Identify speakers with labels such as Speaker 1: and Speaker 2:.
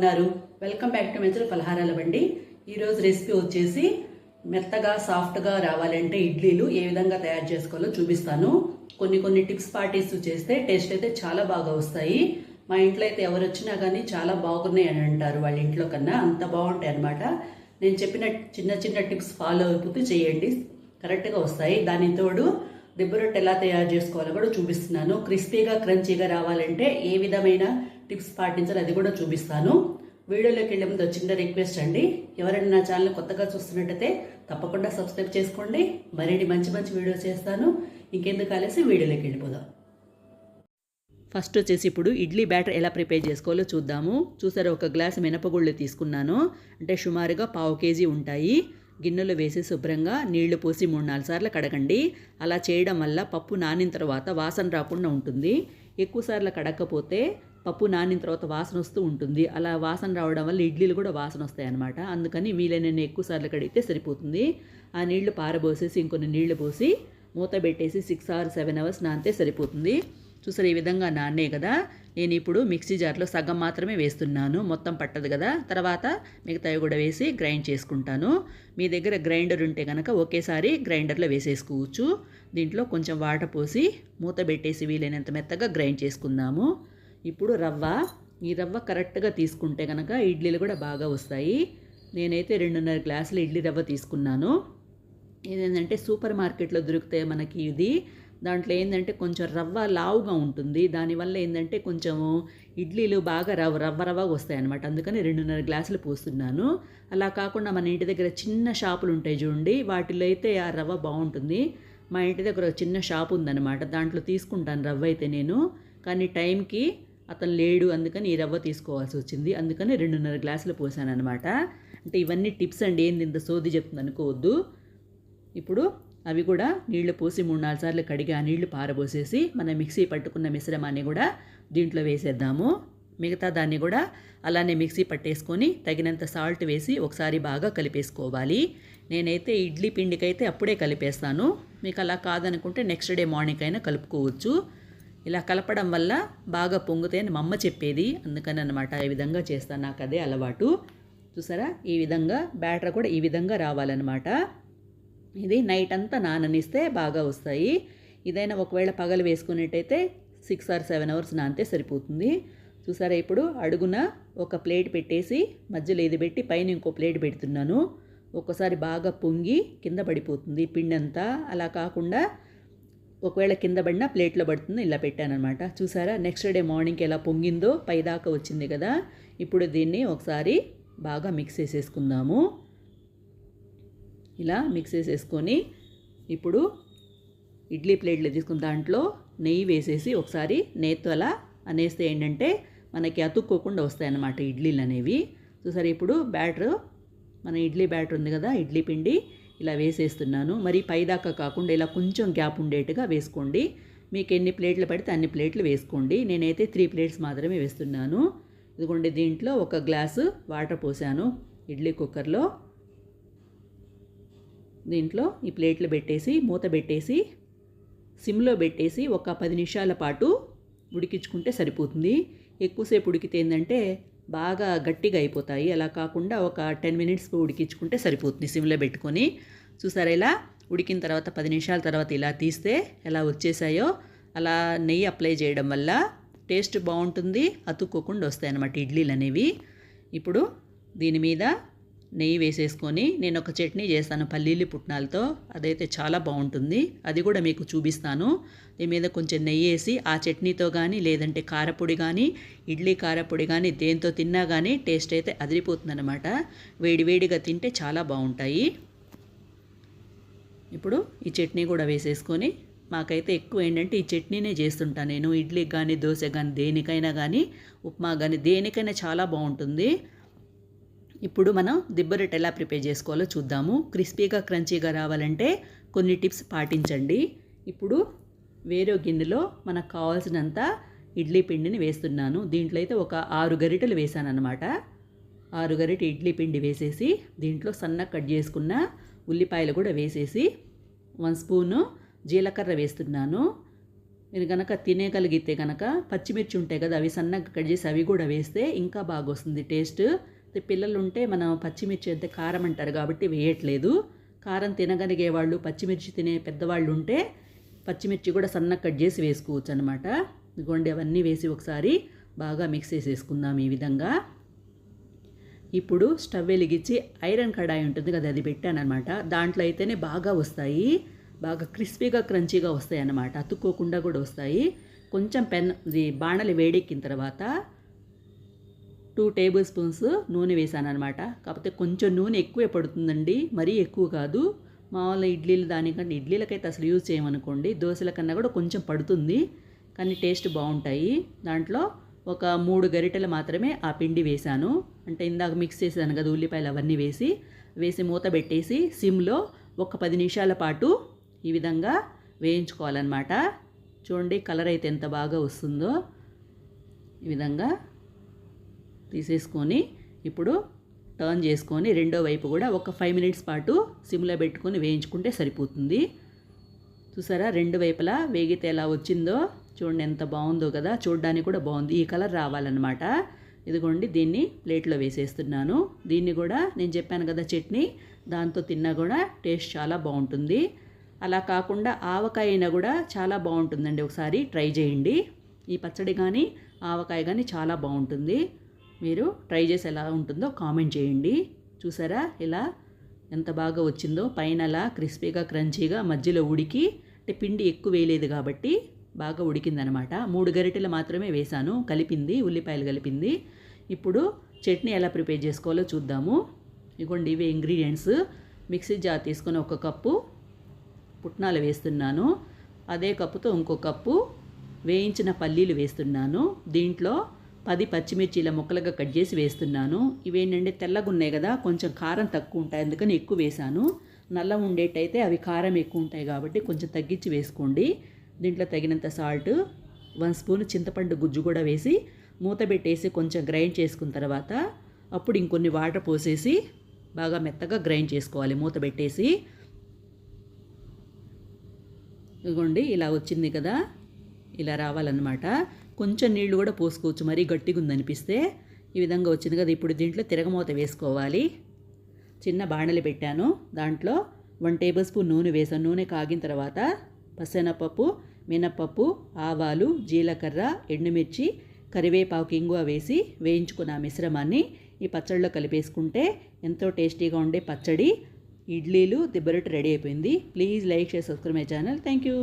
Speaker 1: ఉన్నారు welcome back to మెజర్ పలహారాల బండి. ఈరోజు రెసిపీ వచ్చేసి మెత్తగా సాఫ్ట్గా రావాలంటే ఇడ్లీలు ఏ విధంగా తయారు చేసుకోవాలో చూపిస్తాను. కొన్ని కొన్ని టిప్స్ పాటిస్తూ చేస్తే టేస్ట్ అయితే చాలా బాగా వస్తాయి. మా ఇంట్లో అయితే ఎవరు వచ్చినా కానీ చాలా బాగున్నాయి అని అంటారు. వాళ్ళ ఇంట్లో కన్నా అంత బాగుంటాయి అనమాట నేను చెప్పిన చిన్న చిన్న టిప్స్ ఫాలో అయిపోతూ చేయండి. కరెక్ట్గా వస్తాయి. దాని తోడు దిబ్బ రొట్టె ఎలా తయారు చేసుకోవాలో కూడా చూపిస్తున్నాను. క్రిస్పీగా క్రంచీగా రావాలంటే ఏ విధమైన టిప్స్ పాటించాలి అది కూడా చూపిస్తాను. వీడియోలోకి వెళ్ళే ముందు చిన్న రిక్వెస్ట్ అండి. ఎవరైనా నా ఛానల్ కొత్తగా చూస్తున్నట్టయితే తప్పకుండా సబ్స్క్రైబ్ చేసుకోండి. మరిన్ని మంచి మంచి వీడియోస్ చేస్తాను. ఇంకెందుకు కలిసి వీడియోలోకి వెళ్ళిపోదాం. ఫస్ట్ వచ్చేసి ఇప్పుడు ఇడ్లీ బ్యాటర్ ఎలా ప్రిపేర్ చేసుకోవాలో చూద్దాము. చూసారా ఒక గ్లాస్ మినపగుళ్ళు తీసుకున్నాను. అంటే సుమారుగా పావు కేజీ ఉంటాయి. గిన్నెలో వేసి శుభ్రంగా నీళ్ళు పోసి మూడు నాలుగు సార్లు కడగండి. అలా చేయడం వల్ల పప్పు నానిన తర్వాత వాసన రాకుండా ఉంటుంది. ఎక్కువ సార్లు కడగకపోతే పప్పు నానిన తర్వాత వాసన వస్తూ ఉంటుంది. అలా వాసన రావడం వల్ల ఇడ్లీలు కూడా వాసన వస్తాయి అన్నమాట అందుకని వీలైన ఎక్కువ సార్లు కడిగితే సరిపోతుంది. ఆ నీళ్ళు పారబోసేసి ఇంకొన్ని నీళ్ళు పోసి మూత పెట్టేసి సిక్స్ ఆర్ సెవెన్ అవర్స్ నానితే సరిపోతుంది. చూసారు ఈ విధంగా నాన్నే కదా? నేను ఇప్పుడు మిక్సీ జార్లో సగం మాత్రమే వేస్తున్నాను. మొత్తం పట్టదు కదా? తర్వాత మిగతావి కూడా వేసి గ్రైండ్ చేసుకుంటాను. మీ దగ్గర గ్రైండర్ ఉంటే కనుక ఒకేసారి గ్రైండర్లో వేసేసుకోవచ్చు. దీంట్లో కొంచెం వాటర్ పోసి మూత పెట్టేసి వీలైనంత మెత్తగా గ్రైండ్ చేసుకుందాము. ఇప్పుడు రవ్వ. ఈ రవ్వ కరెక్ట్గా తీసుకుంటే కనుక ఇడ్లీలు కూడా బాగా వస్తాయి. నేనైతే రెండున్నర గ్లాసులు ఇడ్లీ రవ్వ తీసుకున్నాను. ఇదేంటంటే సూపర్ మార్కెట్లో దొరికితే మనకి ఇది. దాంట్లో ఏంటంటే కొంచెం రవ్వ లావుగా ఉంటుంది. దానివల్ల ఏంటంటే కొంచెము ఇడ్లీలు బాగా రవ్వ రవ్వ రవ్వగా వస్తాయి అనమాట అందుకని రెండున్నర గ్లాసులు పోస్తున్నాను. అలా కాకుండా మన ఇంటి దగ్గర చిన్న షాపులు ఉంటాయి చూడండి. వాటిలో అయితే ఆ రవ్వ బాగుంటుంది. మా ఇంటి దగ్గర ఒక చిన్న షాప్ ఉందన్నమాట. దాంట్లో తీసుకుంటాను రవ్వ అయితే నేను. కానీ టైంకి అతను లేడు అందుకని ఈ రవ్వ తీసుకోవాల్సి వచ్చింది. అందుకని రెండున్నర గ్లాసులు పోసాను అనమాట అంటే ఇవన్నీ టిప్స్ అండి. ఏంది ఇంత సోది చెప్తుంది అనుకోవద్దు. ఇప్పుడు అవి కూడా నీళ్ళు పోసి మూడు నాలుగు సార్లు కడిగి ఆ నీళ్ళు పారబోసేసి మన మిక్సీ పట్టుకున్న మిశ్రమాన్ని కూడా దీంట్లో వేసేద్దాము. మిగతా దాన్ని కూడా అలానే మిక్సీ పట్టేసుకొని తగినంత సాల్ట్ వేసి ఒకసారి బాగా కలిపేసుకోవాలి. నేనైతే ఇడ్లీ పిండికైతే అప్పుడే కలిపేస్తాను. మీకు అలా కాదనుకుంటే నెక్స్ట్ డే మార్నింగ్ అయినా కలుపుకోవచ్చు. ఇలా కలపడం వల్ల బాగా పొంగుతాయి అని మా అమ్మ చెప్పేది. అందుకని అనమాట ఈ విధంగా చేస్తాను. నాకు అదే అలవాటు. చూసారా? ఈ విధంగా బ్యాటర్ కూడా ఈ విధంగా రావాలన్నమాట. ఇది నైట్ అంతా నాననిస్తే బాగా వస్తాయి. ఇదైనా ఒకవేళ పగలు వేసుకునేట్టయితే సిక్స్ ఆర్ సెవెన్ అవర్స్ నానితే సరిపోతుంది. చూసారా ఇప్పుడు అడుగున ఒక ప్లేట్ పెట్టేసి మధ్యలో ఇది పెట్టి పైన ఇంకో ప్లేట్ పెడుతున్నాను. ఒక్కసారి బాగా పొంగి కింద పడిపోతుంది పిండి అంతా అలా కాకుండా ఒకవేళ కింద పడినా ప్లేట్లో పడుతుంది ఇలా పెట్టానమాట చూసారా? నెక్స్ట్ డే మార్నింగ్కి ఎలా పొంగిందో పైదాకా వచ్చింది కదా. ఇప్పుడు దీన్ని ఒకసారి బాగా మిక్స్ చేసేసుకుందాము. ఇలా మిక్స్ చేసేసుకొని ఇప్పుడు ఇడ్లీ ప్లేట్లు తీసుకున్న దాంట్లో నెయ్యి వేసేసి ఒకసారి నేత్తలా అలా అనేస్తే ఏంటంటే మనకి అతుక్కోకుండా వస్తాయన్నమాట ఇడ్లీలు అనేవి చూసారు? ఇప్పుడు బ్యాటర్ మన ఇడ్లీ బ్యాటర్ ఉంది కదా ఇడ్లీ పిండి. ఇలా వేసేస్తున్నాను. మరి పైదాకా కాకుండా ఇలా కొంచెం గ్యాప్ ఉండేట్టుగా వేసుకోండి. మీకు ఎన్ని ప్లేట్లు పడితే అన్ని ప్లేట్లు వేసుకోండి. నేనైతే త్రీ ప్లేట్స్ మాత్రమే వేస్తున్నాను. ఇదిగోండి దీంట్లో ఒక గ్లాసు వాటర్ పోసాను ఇడ్లీ కుక్కర్లో. దీంట్లో ఈ ప్లేట్లు పెట్టేసి మూత పెట్టేసి సిమ్లో పెట్టేసి ఒక పది నిమిషాల పాటు ఉడికించుకుంటే సరిపోతుంది. ఎక్కువసేపు ఉడికితే ఏంటంటే బాగా గట్టిగా అయిపోతాయి. అలా కాకుండా ఒక టెన్ మినిట్స్ ఉడికించుకుంటే సరిపోతుంది. సిమ్లో పెట్టుకొని చూసారా ఇలా? ఉడికిన తర్వాత పది నిమిషాల తర్వాత ఇలా తీస్తే ఎలా వచ్చేసాయో అలా నెయ్యి అప్లై చేయడం వల్ల టేస్ట్ బాగుంటుంది. అతుక్కోకుండా వస్తాయి అన్నమాట ఇడ్లీలు అనేవి ఇప్పుడు దీని మీద నెయ్యి వేసేసుకొని నేను ఒక చట్నీ చేస్తాను పల్లీలు పుట్నాలతో. అదైతే చాలా బాగుంటుంది. అది కూడా మీకు చూపిస్తాను. దీని మీద కొంచెం నెయ్యి వేసి ఆ చట్నీతో కానీ లేదంటే కారపొడి కానీ ఇడ్లీ కారపొడి కానీ దేంతో తిన్నా కానీ టేస్ట్ అయితే అదిరిపోతుందనమాట వేడివేడిగా తింటే చాలా బాగుంటాయి. ఇప్పుడు ఈ చట్నీ కూడా వేసేసుకొని మాకైతే ఎక్కువ ఏంటంటే ఈ చట్నీనే చేస్తుంటాను నేను. ఇడ్లీకి కానీ దోశ కానీ దేనికైనా కానీ ఉప్మా కానీ దేనికైనా చాలా బాగుంటుంది. ఇప్పుడు మనం దిబ్బరొట్టె ఎలా ప్రిపేర్ చేసుకోవాలో చూద్దాము. క్రిస్పీగా క్రంచీగా రావాలంటే కొన్ని టిప్స్ పాటించండి. ఇప్పుడు వేరే గిన్నెలో మనకు కావాల్సినంత ఇడ్లీ పిండిని వేస్తున్నాను. దీంట్లో అయితే ఒక ఆరు గరిటెలు వేసాను అనమాట ఆరు గరిటె ఇడ్లీ పిండి వేసేసి దీంట్లో సన్న కట్ చేసుకున్న ఉల్లిపాయలు కూడా వేసేసి వన్ స్పూను జీలకర్ర వేస్తున్నాను. మీరు కనుక తినేగలిగితే కనుక పచ్చిమిర్చి ఉంటాయి కదా అవి సన్నగా కట్ చేసి అవి కూడా వేస్తే ఇంకా బాగా వస్తుంది టేస్ట్. పిల్లలు ఉంటే మనం పచ్చిమిర్చి అయితే కారం అంటారు కాబట్టి వేయట్లేదు. కారం తినగలిగే వాళ్ళు పచ్చిమిర్చి తినే పెద్దవాళ్ళు ఉంటే పచ్చిమిర్చి కూడా సన్నగా కట్ చేసి వేసుకోవచ్చు అనమాట ఇదిగోండి అవన్నీ వేసి ఒకసారి బాగా మిక్స్ చేసేసుకుందాం ఈ విధంగా. ఇప్పుడు స్టవ్ వెలిగించి ఐరన్ కడాయి ఉంటుంది కదా అది పెట్టానమాట దాంట్లో అయితేనే బాగా వస్తాయి. బాగా క్రిస్పీగా క్రంచీగా వస్తాయి అన్నమాట అతుక్కోకుండా కూడా వస్తాయి. కొంచెం పెన్ ఇది బాణలి వేడెక్కిన తర్వాత టూ టేబుల్ స్పూన్స్ నూనె వేసాను అనమాట కాకపోతే కొంచెం నూనె ఎక్కువే పడుతుందండి. మరీ ఎక్కువ కాదు. మామూలు ఇడ్లీలు దానికంటే ఇడ్లీలకైతే అసలు యూజ్ చేయమనుకోండి. దోశల కన్నా కూడా కొంచెం పడుతుంది. కానీ టేస్ట్ బాగుంటాయి. దాంట్లో ఒక మూడు గరిటెలు మాత్రమే ఆ పిండి వేశాను అంటే ఇందాక మిక్స్ చేశాను కదా ఉల్లిపాయలు అవన్నీ వేసి వేసి మూత పెట్టేసి సిమ్లో ఒక పది నిమిషాల పాటు ఈ విధంగా వేయించుకోవాలన్నమాట. చూడండి కలర్ అయితే ఎంత బాగా వస్తుందో. ఈ విధంగా తీసేసుకొని ఇప్పుడు టర్న్ చేసుకొని రెండో వైపు కూడా ఒక ఫైవ్ మినిట్స్ పాటు సిమ్లో పెట్టుకొని వేయించుకుంటే సరిపోతుంది. చూసారా? రెండు వైపులా వేగితే ఎలా వచ్చిందో? చూడండి ఎంత బాగుందో కదా? చూడడానికి కూడా బాగుంది. ఈ కలర్ రావాలన్నమాట. ఇదిగోండి దీన్ని ప్లేట్లో వేసేస్తున్నాను. దీన్ని కూడా నేను చెప్పాను కదా చట్నీ. దాంతో తిన్నా కూడా టేస్ట్ చాలా బాగుంటుంది. అలా కాకుండా ఆవకాయ అయినా కూడా చాలా బాగుంటుందండి. ఒకసారి ట్రై చేయండి. ఈ పచ్చడి కానీ ఆవకాయ కానీ చాలా బాగుంటుంది. మీరు ట్రై చేసి ఎలా ఉంటుందో కామెంట్ చేయండి. చూసారా? ఇలా ఎంత బాగా వచ్చిందో పైన అలా క్రిస్పీగా క్రంచీగా మధ్యలో ఉడికి అంటే పిండి ఎక్కువ వేయలేదు కాబట్టి బాగా ఉడికిందనమాట. మూడు గరిటెలు మాత్రమే వేశాను కలిపింది ఉల్లిపాయలు కలిపింది. ఇప్పుడు చట్నీ ఎలా ప్రిపేర్ చేసుకోవాలో చూద్దాము. ఇగోండి ఇవే ఇంగ్రీడియంట్స్. మిక్సీ జార్ తీసుకొని ఒక కప్పు పుట్నాలు వేస్తున్నాను. అదే కప్పుతో ఇంకో కప్పు వేయించిన పల్లీలు వేస్తున్నాను. దీంట్లో పది పచ్చిమిర్చి ఇలా ముక్కలుగా కట్ చేసి వేస్తున్నాను. ఇవేంటంటే తెల్లగా ఉన్నాయి కదా కొంచెం కారం తక్కువ ఉంటాయి. అందుకని ఎక్కువ వేశాను. నల్ల ఉండేటైతే అవి కారం ఎక్కువ ఉంటాయి కాబట్టి కొంచెం తగ్గించి వేసుకోండి. దీంట్లో తగినంత సాల్ట్ వన్ స్పూన్ చింతపండు గుజ్జు కూడా వేసి మూత పెట్టేసి కొంచెం గ్రైండ్ చేసుకున్న తర్వాత అప్పుడు ఇంకొన్ని వాటర్ పోసేసి బాగా మెత్తగా గ్రైండ్ చేసుకోవాలి. మూత పెట్టేసి ఇదిగోండి ఇలా వచ్చింది కదా ఇలా రావాలన్నమాట. కొంచెం నీళ్ళు కూడా పోసుకోవచ్చు. మరీ గట్టిగా ఉందనిపిస్తే ఈ విధంగా వచ్చింది కదా. ఇప్పుడు దీంట్లో తిరగమూత వేసుకోవాలి. చిన్న బాణలి పెట్టాను. దాంట్లో వన్ టేబుల్ స్పూన్ నూనె వేసాను. నూనె కాగిన తర్వాత పసెనపప్పు మినపప్పు ఆవాలు జీలకర్ర ఎండుమిర్చి కరివేపాకు ఇంగువ వేసి వేయించుకున్న మిశ్రమాన్ని ఈ పచ్చడిలో కలిపేసుకుంటే ఎంతో టేస్టీగా ఉండే పచ్చడి ఇడ్లీలు దిబ్బరొట్టు రెడీ అయిపోయింది. Please like share subscribe my channel. Thank you.